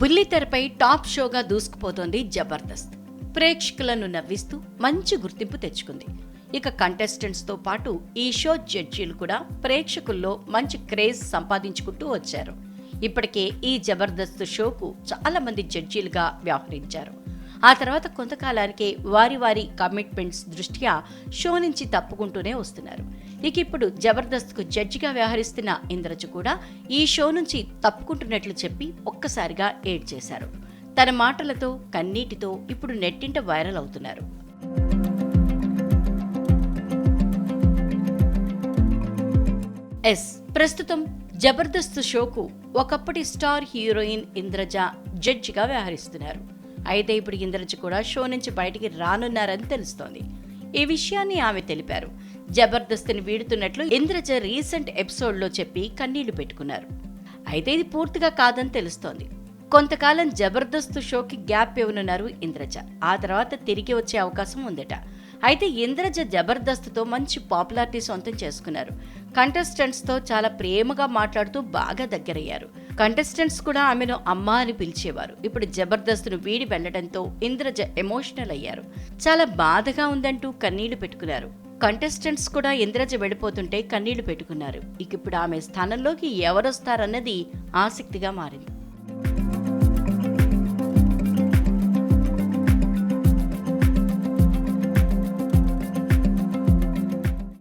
బుల్లితెరపై top షోగా దూసుకుపోతోంది Jabardasth. ప్రేక్షకులను నవ్విస్తూ మంచి గుర్తింపు తెచ్చుకుంది. ఇక కంటెస్టెంట్స్తో పాటు ఈ షో జడ్జీలు కూడా ప్రేక్షకుల్లో మంచి క్రేజ్ సంపాదించుకుంటూ వచ్చారు. ఇప్పటికే ఈ జబర్దస్త్ షోకు చాలామంది జడ్జీలుగా వ్యవహరించారు. ఆ తర్వాత కొంతకాలానికి వారి వారి కమిట్మెంట్స్ దృష్ట్యా షో నుంచి తప్పుకుంటూనే వస్తున్నారు. ఇక ఇప్పుడు జబర్దస్త్కు జడ్జిగా వ్యవహరిస్తున్న ఇంద్రజ కూడా ఈ షో నుంచి తప్పుకుంటున్నట్లు చెప్పి ఒక్కసారిగా ఏడ్ చేశారు తన మాటలతో కన్నీటితో ఇప్పుడు నెట్టింట వైరల్ అవుతున్నారు. ఎస్ ప్రస్తుతం జబర్దస్త్ షోకు ఒకప్పటి స్టార్ హీరోయిన్ ఇంద్రజ జడ్జిగా వ్యవహరిస్తున్నారు. అయితే ఇప్పుడు ఇంద్రజ కూడా షో నుంచి బయటికి రానున్నారని తెలుస్తోంది. ఈ విషయాన్ని ఆమె తెలిపారు. జబర్దస్త్ని వీడుతున్నట్లు ఇంద్రజ రీసెంట్ ఎపిసోడ్లో చెప్పి కన్నీళ్ళు పెట్టుకున్నారు. అయితే ఇది పూర్తిగా కాదని తెలుస్తోంది. కొంతకాలం జబర్దస్త్ షోకి గ్యాప్ ఇవ్వనున్నారు ఇంద్రజ. ఆ తర్వాత తిరిగి వచ్చే అవకాశం ఉందట. అయితే ఇంద్రజ జబర్దస్త్తో మంచి పాపులారిటీ సొంతం చేసుకున్నారు. కంటెస్టెంట్స్తో చాలా ప్రేమగా మాట్లాడుతూ బాగా దగ్గరయ్యారు. కంటెస్టెంట్స్ కూడా ఆమెను అమ్మ అని పిలిచేవారు. ఇప్పుడు జబర్దస్త్ను వీడి వెళ్ళడంతో ఇంద్రజ ఎమోషనల్ అయ్యారు. చాలా బాధగా ఉందంటూ కన్నీళ్ళు పెట్టుకున్నారు. కంటెస్టెంట్స్ కూడా ఇంద్రజ వెళ్ళిపోతుంటే కన్నీళ్ళు పెట్టుకున్నారు. ఇక ఇప్పుడు ఆమె స్థానంలోకి ఎవరొస్తారన్నది ఆసక్తిగా మారింది.